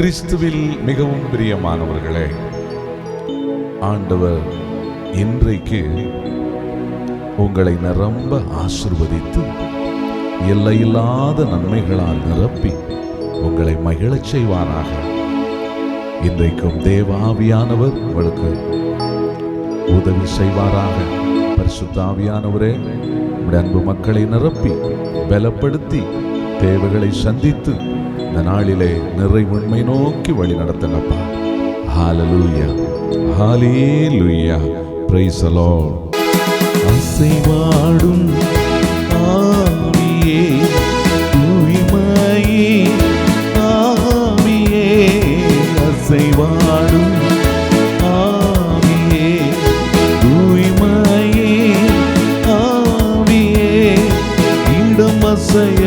கிறிஸ்துவில் மிகவும் பிரியமானவர்களே ஆண்டவர் இன்றைக்கு உங்களை நிரம்ப ஆசிர்வதித்து எல்லையில்லாத நன்மைகளால் நிரப்பி உங்களை மகிழச் செய்வாராக. இன்றைக்கும் தேவாவியானவர் உங்களுக்கு உதவி செய்வாராக. பரிசுத்தாவியானவரே உடைய அன்பு மக்களை நிரப்பி பலப்படுத்தி தேவைகளை சந்தித்து இந்த நாளிலே நிறை உண்மை நோக்கி வழி நடத்தினப்பா. ஹாலலூயா ஹாலே praise the lord. அசைவாடும் ஆவியே தூய்மையே ஆவியே. அசைவாடும் ஆவியே தூய்மையே ஆவியே. இடம் அசைய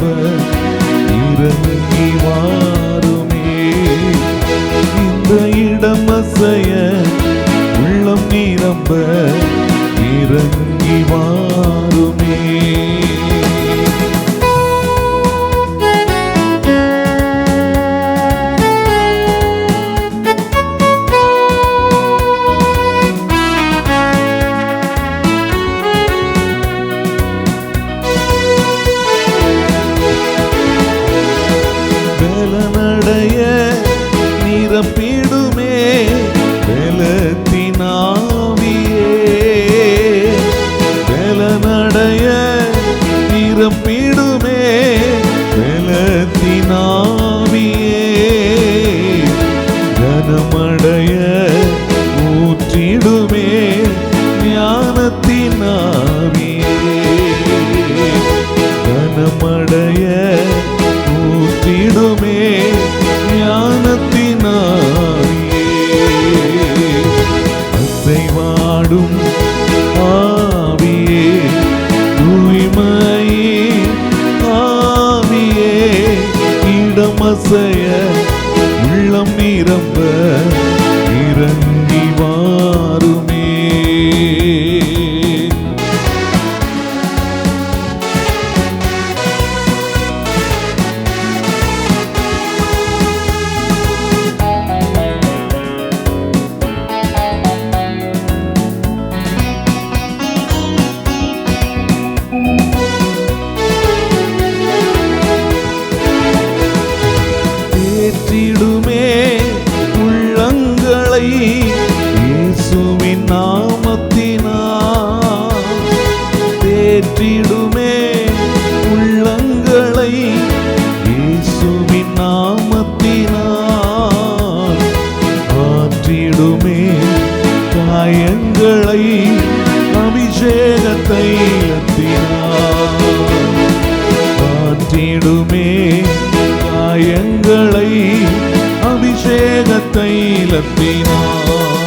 நிரப்ப இறங்கி வாருமே இந்த இடம் அசைய உள்ளம் நிரம்ப இறங்க பாடும் ஆவியே தூய்மையே ஆவியே இடமசைய உள்ளம் நிரம்ப. மாற்றிடுமே காயங்களை அபிஷேகத்தை தைலத்தினால்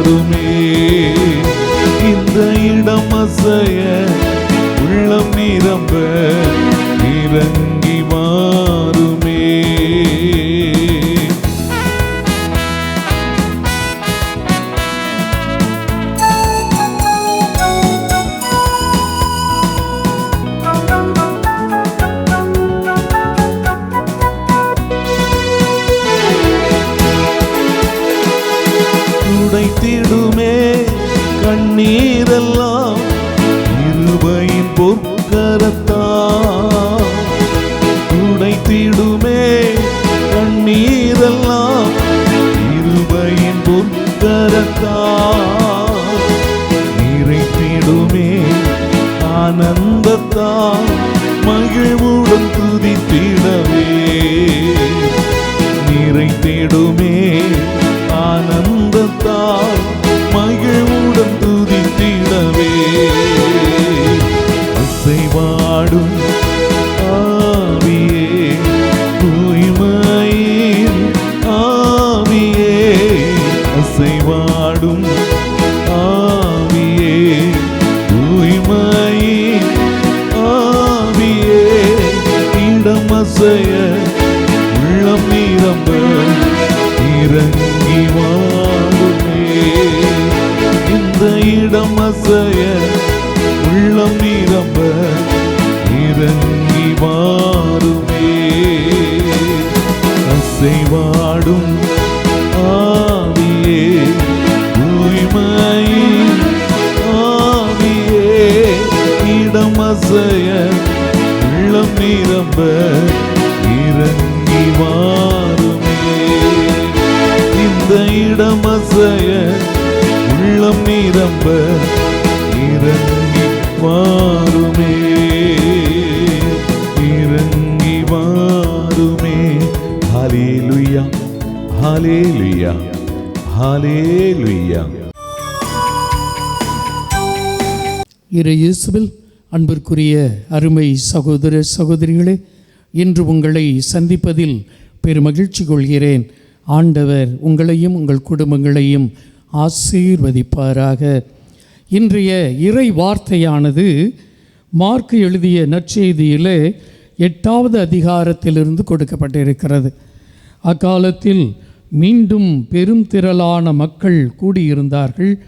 வாருமே. இந்த இடம் அசைய உள்ளம் நிரம்ப இறங்க கண்ணீரெல்லாம் இருபையின் பொற்கரத்தா துடைத்திடுமே கண்ணீரெல்லாம் இருபையின் பொற்கரத்தா நிறைத்திடுமே ஆனந்தத்தால் மகிழ்வுடன் துதித்திடவே நிறைத்திடுமே ஆனந்தத்தால் மகிழ்வுடன் துதி அசைவாடும் ஆசைய உள்ளம் நிரம்ப இறங்கி வாருமே. இந்த இடம் அசைய உள்ளம் நிரம்ப இறங்கி வாருமே. இறங்கி வாருமே. ஹalleluya ஹalleluya ஹalleluya. இறை இயேசுவில் அன்பிற்குரிய அருமை சகோதர சகோதரிகளே இன்று உங்களை சந்திப்பதில் பெருமகிழ்ச்சி கொள்கிறேன். ஆண்டவர் உங்களையும் உங்கள் குடும்பங்களையும் ஆசீர்வதிப்பாராக. இன்றைய இறை வார்த்தையானது மார்க் எழுதிய நற்செய்தியிலே எட்டாவது அதிகாரத்திலிருந்து கொடுக்கப்பட்டிருக்கிறது. அக்காலத்தில் மீண்டும் பெரும் திரளான மக்கள் கூடியிருந்தார்கள்.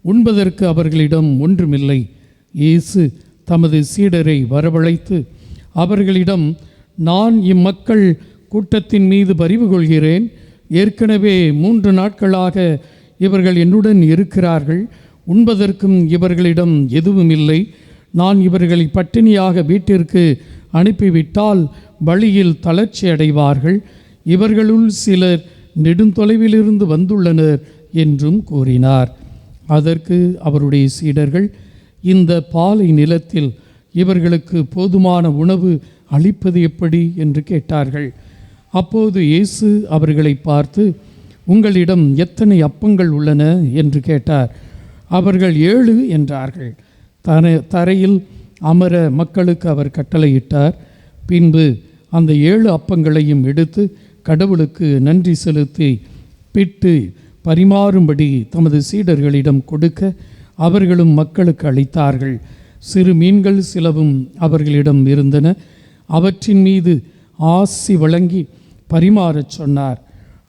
உண்பதற்கு அவர்களிடம் ஒன்றுமில்லை. இயேசு தமது சீடரை வரவழைத்து அவர்களிடம் நான் இம்மக்கள் கூட்டத்தின் மீது பரிவு கொள்கிறேன். ஏற்கனவே மூன்று நாட்களாக இவர்கள் என்னுடன் இருக்கிறார்கள். உண்பதற்கும் இவர்களிடம் எதுவும் இல்லை. நான் இவர்களை பட்டினியாக வீட்டிற்கு அனுப்பிவிட்டால் வழியில் தளர்ச்சி அடைவார்கள். இவர்களுள் சிலர் நெடுந்தொலைவிலிருந்து வந்துள்ளனர் என்றும் கூறினார். அதற்கு அவருடைய சீடர்கள் இந்த பாலை நிலத்தில் இவர்களுக்கு போதுமான உணவு அளிப்பது எப்படி என்று கேட்டார்கள். அப்போது இயேசு அவர்களை பார்த்து உங்களிடம் எத்தனை அப்பங்கள் உள்ளன? என்று கேட்டார். அவர்கள் ஏழு என்றார்கள். தர தரையில் அமர மக்களுக்கு அவர் கட்டளையிட்டார். பின்பு அந்த ஏழு அப்பங்களையும் எடுத்து கடவுளுக்கு நன்றி செலுத்தி பிட்டு பரிமாறும்படி தமது சீடர்களிடம் கொடுக்க அவர்களும் மக்களுக்கு அளித்தார்கள். சிறு மீன்கள் சிலவும் அவர்களிடம் இருந்தன. அவற்றின் மீது ஆசி வழங்கி பரிமாறச் சொன்னார்.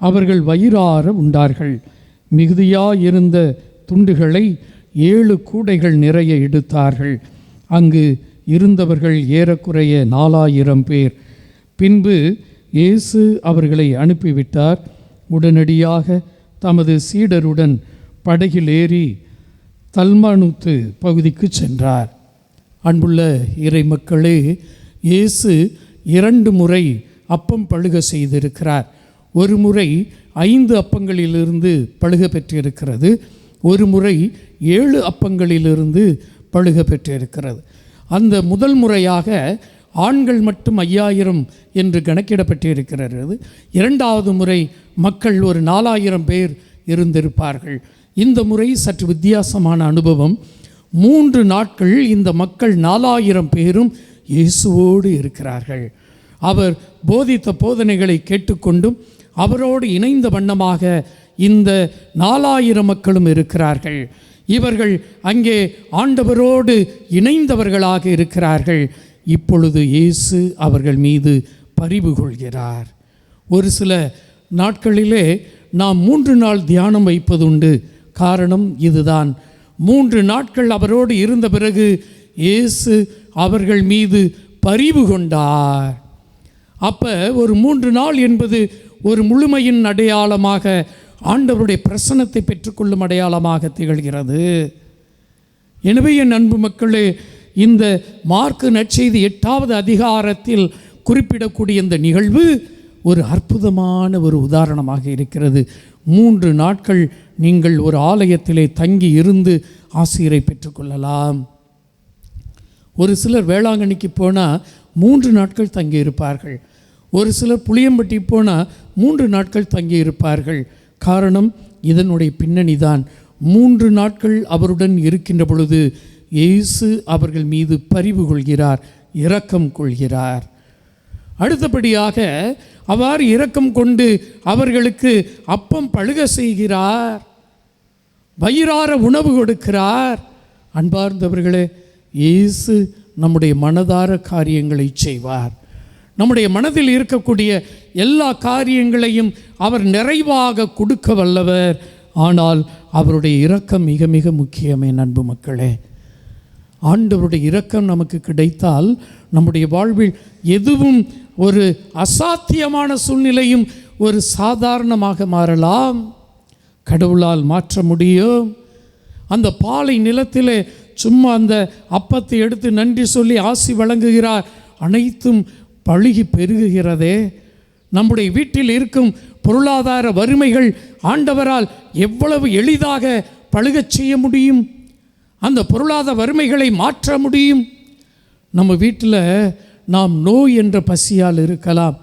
அவர்கள் வயிறார உண்டார்கள். மிகுதியாயிருந்த துண்டுகளை ஏழு கூடைகள் நிறைய எடுத்தார்கள். அங்கு இருந்தவர்கள் ஏறக்குறைய நாலாயிரம் பேர். பின்பு இயேசு அவர்களை அனுப்பிவிட்டார். உடனடியாக தமது சீடருடன் படகில் ஏறி தல்மானூத்து பகுதிக்கு சென்றார். அன்புள்ள இறை மக்களே இயேசு இரண்டு முறை அப்பம் பழுக செய்திருக்கிறார். ஒரு முறை ஐந்து அப்பங்களிலிருந்து பழுக பெற்றிருக்கிறது. ஒரு முறை ஏழு அப்பங்களிலிருந்து பழுக பெற்றிருக்கிறது. அந்த முதல் முறையாக ஆண்கள் மட்டும் ஐயாயிரம் என்று கணக்கிடப்பட்டிருக்கிறது. இரண்டாவது முறை மக்கள் ஒரு நாலாயிரம் பேர் இருந்திருப்பார்கள். இந்த முறை சற்று வித்தியாசமான அனுபவம். மூன்று நாட்கள் இந்த மக்கள் நாலாயிரம் பேரும் இயேசுவோடு இருக்கிறார்கள். அவர் போதித்த போதனைகளை கேட்டுக்கொண்டும் அவரோடு இணைந்த வண்ணமாக இந்த நாலாயிரம் மக்களும் இருக்கிறார்கள். இவர்கள் அங்கே ஆண்டவரோடு இணைந்தவர்களாக இருக்கிறார்கள். இப்பொழுது இயேசு அவர்கள் மீது பரிவு கொள்கிறார். ஒரு சில நாட்களிலே நாம் மூன்று நாள் தியானம் வைப்பதுண்டு. காரணம் இதுதான். மூன்று நாட்கள் அவரோடு இருந்த பிறகு இயேசு அவர்கள் மீது பரிவு கொண்டார். அப்போ ஒரு மூன்று நாள் என்பது ஒரு முழுமையின் அடையாளமாக ஆண்டவருடைய பிரசனத்தை பெற்றுக்கொள்ளும் அடையாளமாக திகழ்கிறது. எனவே என் அன்பு மக்களே இந்த மார்க்கு நற்செய்தி எட்டாவது அதிகாரத்தில் குறிப்பிடக்கூடிய இந்த நிகழ்வு ஒரு அற்புதமான ஒரு உதாரணமாக இருக்கிறது. மூன்று நாட்கள் நீங்கள் ஒரு ஆலயத்திலே தங்கி இருந்து ஆசிரியரை பெற்றுக்கொள்ளலாம் ஒரு சிலர் வேளாங்கண்ணிக்கு போனால் மூன்று நாட்கள் தங்கி இருப்பார்கள். ஒரு சிலர் புளியம்பட்டி போனால் மூன்று நாட்கள் தங்கி இருப்பார்கள். காரணம் இதனுடைய பின்னணி தான். மூன்று நாட்கள் அவருடன் இருக்கின்ற பொழுது இயேசு அவர்கள் மீது பரிவு கொள்கிறார் இரக்கம் கொள்கிறார். அடுத்தபடியாக அவ்வாறு இரக்கம் கொண்டு அவர்களுக்கு அப்பம் பழுக செய்கிறார். வயிறார உணவு கொடுக்கிறார். அன்பார்ந்தவர்களே இயேசு நம்முடைய மனதார காரியங்களை செய்வார். நம்முடைய மனதில் இருக்கக்கூடிய எல்லா காரியங்களையும் அவர் நிறைவாக கொடுக்க வல்லவர். ஆனால் அவருடைய இரக்கம் மிக மிக முக்கியமே நண்பு மக்களே. ஆண்டவருடைய இரக்கம் நமக்கு கிடைத்தால் நம்முடைய வாழ்வில் எதுவும் ஒரு அசாத்தியமான சூழ்நிலையும் ஒரு சாதாரணமாக மாறலாம். கடவுளால் மாற்ற முடியும். அந்த பாலை நிலத்திலே சும்மா அந்த அப்பத்தை எடுத்து நன்றி சொல்லி ஆசி வழங்குகிறார். அனைத்தும் பழுகி பெருகுகிறதே. நம்முடைய வீட்டில் இருக்கும் பொருளாதார வறுமைகள் ஆண்டவரால் எவ்வளவு எளிதாக பழுகச் செய்ய முடியும்? அந்த பொருளாதார வறுமைகளை மாற்ற முடியும். நம்ம வீட்டில் நாம் நோய் என்ற பசியால் இருக்கலாம்.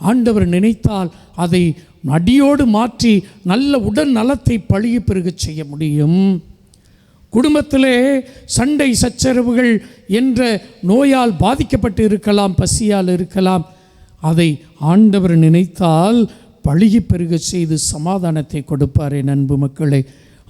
ஆண்டவர் நினைத்தால் அதை அடியோடு மாற்றி நல்ல உடல் நலத்தை பழகி பெருக செய்ய முடியும். குடும்பத்திலே சண்டை சச்சரவுகள் என்ற நோயால் பாதிக்கப்பட்டு இருக்கலாம் பசியால் இருக்கலாம். அதை ஆண்டவர் நினைத்தால் பழுகி பெருக செய்து சமாதானத்தை கொடுப்பாரே நண்பு மக்களை.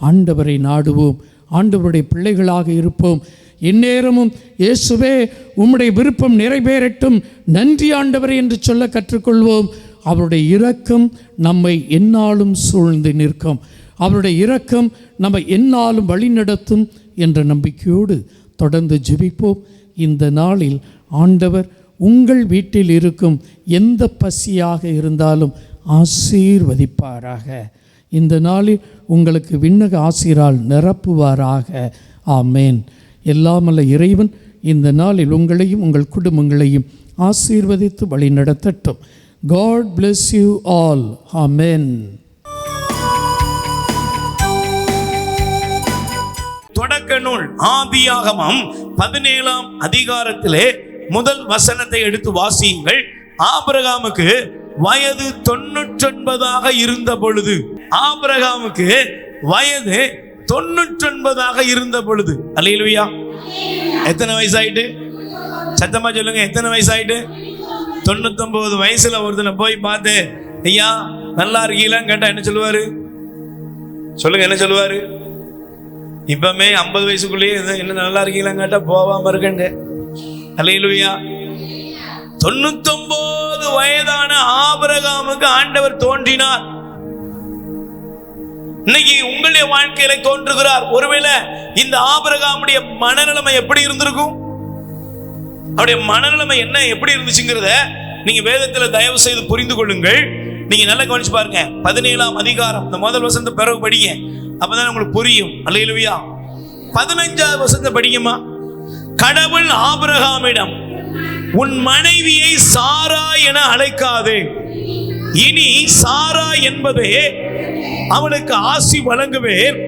ஆண்டவரை நாடுவோம். ஆண்டவருடைய பிள்ளைகளாக இருப்போம். எந்நேரமும் இயேசுவே உம்முடைய விருப்பம் நிறைவேறட்டும். நன்றி ஆண்டவரே என்று சொல்ல கற்றுக்கொள்வோம். அவருடைய இரக்கம் நம்மை எந்நாளும் சூழ்ந்து நிற்கும். அவருடைய இரக்கம் நம்மை எந்நாளும் வழிநடத்தும் என்ற நம்பிக்கையோடு தொடர்ந்து ஜெபிப்போம். இந்த நாளில் ஆண்டவர் உங்கள் வீட்டில் இருக்கும் எந்த பசியாக இருந்தாலும் ஆசீர்வதிப்பாராக. இந்த நாளில் உங்களுக்கு விண்ணக ஆசிரால் நிரப்புவாராக. ஆமேன். எல்லாமல்ல இறைவன் இந்த நாளில் உங்களையும் உங்கள் குடும்பங்களையும் ஆசீர்வதித்து வழி நடத்தட்டும் God bless you all amen. தொடக்க நூல் ஆதியாகமம் பதினேழாம் அதிகாரத்திலே முதல் வசனத்தை எடுத்து வாசியுங்கள். ஆபிரகாமுக்கு வயது தொண்ணூற்றொன்பதாக இருந்த பொழுது ஆபிரகாமுக்கு வயது தொண்ணூற்றொன்பதாக இருந்த பொழுது. அலையிலுயா எத்தனை வயசாயிட்டு? சத்தமா சொல்லுங்க எத்தனை வயசாயிட்டு? தொண்ணூத்தொன்பது வயசுல ஒருத்தனை போய் பார்த்து ஐயா நல்லா இருக்கீங்களான்னு கேட்டா என்ன சொல்லுவாரு? சொல்லுங்க என்ன சொல்லுவாரு? இப்பமே ஐம்பது வயசுக்குள்ளேயே என்ன நல்லா இருக்கீங்களான்னு கேட்டா போவாம இருக்கண்டு அலையிலுயா தொண்ணூத்தொன்பது வயதான ஆபிரகாமுக்கு ஆண்டவர் தோன்றினார். இன்னைக்கு உங்களுடைய வாழ்க்கையில தோன்றுகிறார். ஒருவேளை இந்த ஆபரகாமுடைய மனநிலைமை எப்படி இருந்திருக்கும்? அவருடைய மனநிலைமை என்ன எப்படி இருந்துச்சுங்கிறத நீங்க வேதத்துல தயவு செய்து புரிந்து கொள்ளுங்கள். நீங்க நல்லா கவனிச்சு பாருங்க. பதினேழாம் அதிகாரம் இந்த முதல் வசந்த பிறகு படிங்க. அப்பதான் உங்களுக்கு புரியும். அல்லையிலுயா பதினஞ்சாவது வசந்த படிக்குமா கடவுள் ஆபரகாமிடம் உன் மனைவியை சாரா என அழைக்காதே. இனி சாரா என்பதே அவளுக்கு ஆசி வழங்குவேன்.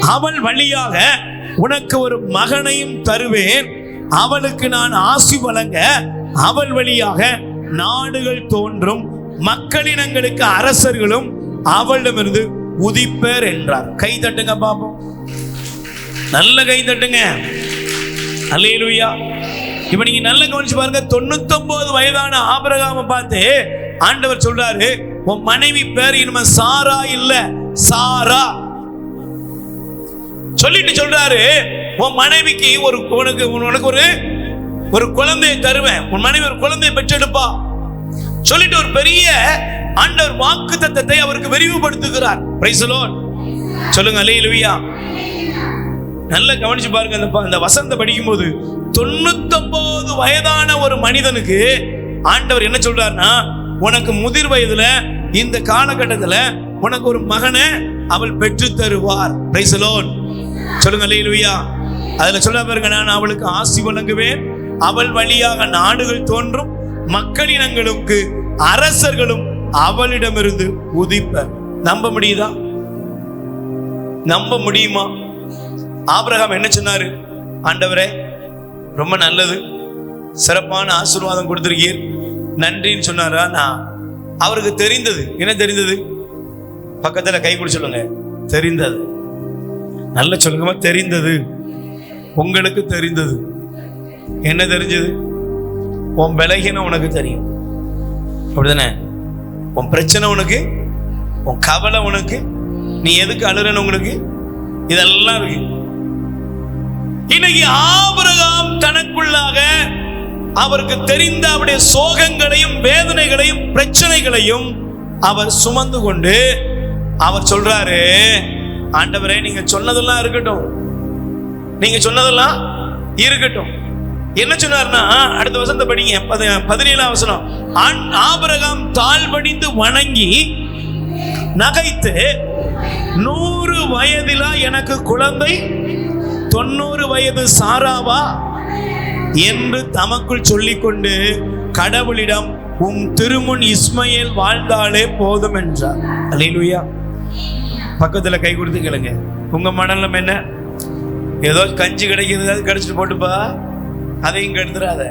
அவள் வழியாக உனக்கு ஒரு மகனையும் தருவேன். அவளுக்கு நான் ஆசி வழங்க அவள் வழியாக நாடுகள் தோன்றும். மக்களினங்களுக்கு அரசர்களும் அவளிடமிருந்து உதிப்பர் என்றார். கை தட்டுங்க பாப்போம். நல்ல கை தட்டுங்க. அல்லேலூயா. இப்ப நீங்க நல்லா கவனிச்சு பாருங்க. தொண்ணூத்தொன்பது வயதான ஆபரகாம பார்த்து ஆண்டவர் சொல்றாரு உன் மனைவி பேர் இனிமே சாரா இல்ல சாரா. சொல்லிட்டு சொல்றாரு உன் மனைவிக்கு ஒரு உனக்கு உனக்கு ஒரு ஒரு குழந்தையை தருவேன். உன் மனைவி ஒரு குழந்தையை பெற்றெடுப்பா. சொல்லிட்டு ஒரு பெரிய ஆண்டவர் வாக்கு தத்தத்தை அவருக்கு விரிவுபடுத்துகிறார். Praise the Lord. சொல்லுங்க நல்லா கவனிச்சு பாருங்க அந்த அந்த வசந்த படிக்கும்போது தொண்ணூத்தொன்பது வயதான ஒரு மனிதனுக்கு ஆண்டவர் என்ன சொல்றாருன்னா உனக்கு முதிர் வயதுல இந்த காலகட்டத்துல உனக்கு ஒரு மகனை அவள் பெற்று தருவார். சொல்லுங்க லீலுவியா அதுல சொல்ல பாருங்க நான் அவளுக்கு ஆசி வழங்குவேன். அவள் வழியாக நாடுகள் தோன்றும் மக்களினங்களுக்கு அரசர்களும் அவளிடமிருந்து உதிப்ப நம்ப முடியுதா? நம்ப முடியுமா? ஆபிரகாம் என்ன சொன்னாரு? ஆண்டவரே ரொம்ப நல்லது. சிறப்பான ஆசீர்வாதம் கொடுத்திருக்கீர். நன்றின்னு சொன்னாரா. நான் அவருக்கு தெரிந்தது. என்ன தெரிந்தது? பக்கத்தில் கை கொடு சொல்லுங்க. தெரிந்தது. நல்ல சொல்லுங்க தெரிந்தது. உங்களுக்கு தெரிந்தது. என்ன தெரிஞ்சது? உன் விலகினம் உனக்கு தெரியும். அப்படிதானே? உன் பிரச்சனை உனக்கு உன் கவலை உனக்கு நீ எதுக்கு அழுறன்னு உங்களுக்கு? இதெல்லாம் இருக்கு. இன்னைக்கு ஆபிரகாம் தனக்குள்ளாக அவருக்கு தெரிந்த அவருடைய சோகங்களையும் வேதனைகளையும் பிரச்சனைகளையும் அவர் சுமந்து கொண்டு அவர் சொல்றாரு ஆண்டவரே நீங்க சொன்னதெல்லாம் இருக்கட்டும். நீங்க சொன்னதெல்லாம் இருக்கட்டும். என்ன சொன்னார்னா அடுத்த வசந்த படிங்க பதி- பதினேழாம் வசனம் ஆபரகம் தாழ்வடிந்து வணங்கி நகைத்து நூறு வயதிலா எனக்கு குழந்தை தொண்ணூறு வயது சாராவா? என்று தமக்குள் சொல்லிக்கொண்டு கடவுளிடம் உம் திருமுன் இஸ்மையேல் வாழ்ந்தாலே போதும் என்றார். அலையிலுயா பக்கத்துல கை கொடுத்து கேளுங்க. உங்க மனநலம் என்ன? ஏதோ கஞ்சி கிடைக்கிறது அது கிடைச்சிட்டு போட்டுப்பா. அதையும் கெடுத்துறாத.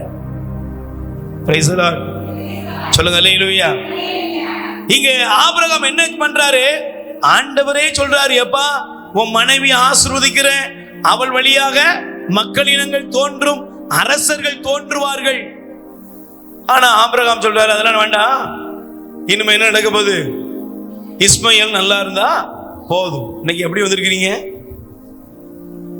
சொல்லுங்க அலையிலுயா இங்க ஆபிரகாம் என்ன பண்றாரு? ஆண்டவரே சொல்றாரு எப்பா உன் மனைவி ஆசிர்வதிக்கிறேன். அவள் வழியாக மக்களினங்கள் தோன்றும். அரசர்கள் தோன்றுவார்கள். ஆனா ஆபிரகாம் சொல்றாரு அதெல்லாம் வேண்டாம் இனிமே என்ன நடக்க போகுது? இஸ்மையல் நல்லா இருந்தா போதும். இன்னைக்கு எப்படி வந்திருக்கிறீங்க?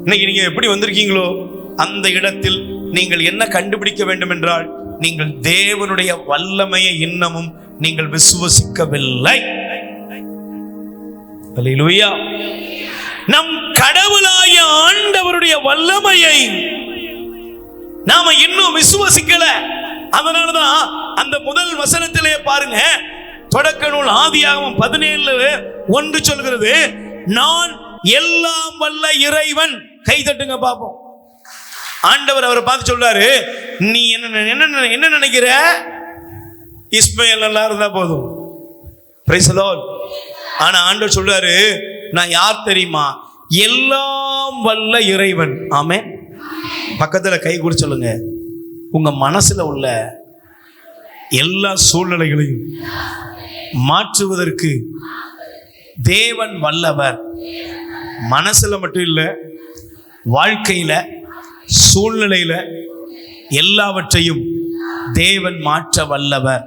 இன்னைக்கு நீங்க எப்படி வந்திருக்கீங்களோ அந்த இடத்தில் நீங்கள் என்ன கண்டுபிடிக்க வேண்டும் என்றால் நீங்கள் தேவனுடைய வல்லமையை இன்னமும் நீங்கள் விசுவசிக்கவில்லை. நம் கடவுளாய ஆண்டவருடைய வல்லமையை நாம இன்னும் விசுவசிக்கல. அதனாலதான் அந்த முதல் வசனத்திலே பாருங்க. தொடக்க நூல் ஆதியாகவும் பதினேழு ஒன்று சொல்கிறது நான் எல்லாம் வல்ல இறைவன். கை தட்டுங்க பார்ப்போம் ஆண்டவர் அவரை பார்த்து சொல்றாரு நீ என்ன என்ன என்ன நினைக்கிற? இஸ்மையல் நல்லா இருந்தா போதும். ஆனா ஆண்டவர் சொல்றாரு நான் யார் தெரியுமா? எல்லாம் வல்ல இறைவன். ஆமே பக்கத்தில் கை கூட சொல்லுங்க. உங்கள் மனசில் உள்ள எல்லா சூழ்நிலைகளையும் மாற்றுவதற்கு தேவன் வல்லவர். மனசில் மட்டும் இல்லை வாழ்க்கையில் சூழ்நிலையில் எல்லாவற்றையும் தேவன் மாற்ற வல்லவர்.